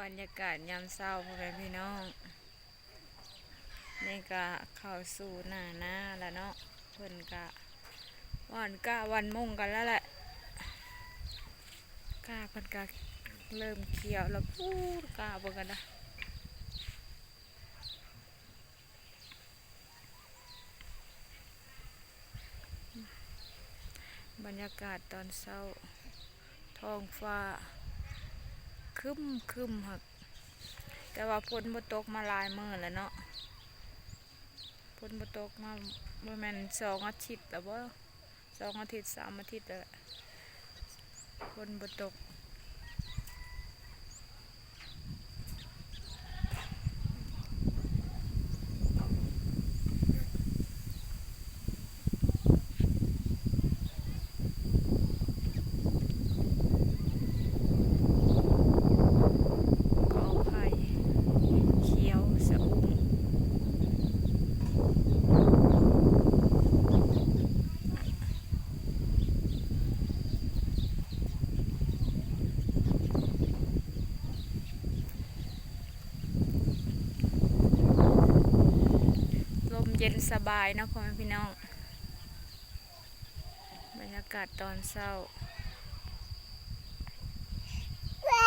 บรรยากาศยามเช้าพ่อแม่พี่น้องนี่ก็เข้าสู่หน้าหน้าแล้วเนาะเพิ่นก็วันกะวันมุ่งกันแล้วแหละกาเพิ่นก็เริ่มเขียวแล้วพูดกาเบิ่งกันนะบรรยากาศตอนเช้าท้องฟ้า คึมคึมหักแต่ว่าฝนบ่ตกมาลายมื้อแล้วเนาะฝนบ่ตกมาบ่แม่นสองอาทิตย์แล้วบ่สองอาทิตย์สามอาทิตย์แล้วฝนบ่ตกอไผ่เขียวสะอุ่มลม เย็นสบายนะพ่อแม่พี่น้อง บรรยากาศตอนเศร้า